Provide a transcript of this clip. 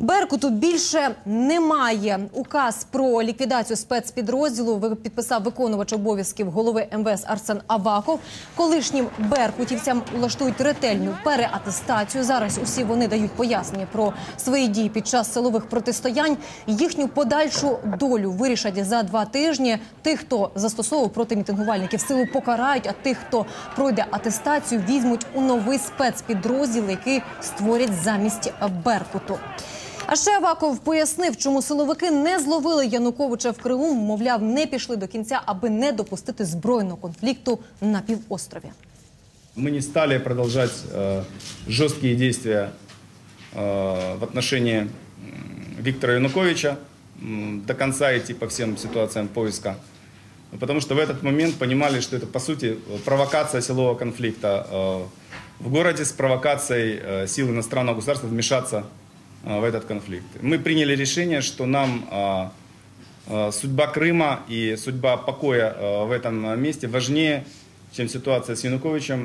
Беркуту більше немає. Указ про ліквідацію спецпідрозділу підписав виконувач обов'язків голови МВС Арсен Аваков. Колишнім беркутівцям улаштують ретельну переатестацію. Зараз усі вони дають пояснення про свої дії під час силових протистоянь. Їхню подальшу долю вирішать за два тижні. Тих, хто застосовував проти мітингувальників силу, покарають. А тих, хто пройде атестацію, візьмуть у новий спецпідрозділ, який створять замість Беркуту. А ще Аваков пояснив, чому силовики не зловили Януковича в Криму. Мовляв, не пішли до кінця, аби не допустити збройного конфлікту на півострові. Мы не стали продолжать э, жесткие действия э, в отношении м, Виктора Януковича, м, до конца идти по всем ситуациям поиска. Потому что в этот момент понимали, что это, по сути, провокация силового конфликта э, в городе с провокацией э, сил иностранного государства вмешаться э, в этот конфликт. Мы приняли решение, что нам э, э, судьба Крыма и судьба покоя э, в этом месте важнее, чем ситуация с Януковичем.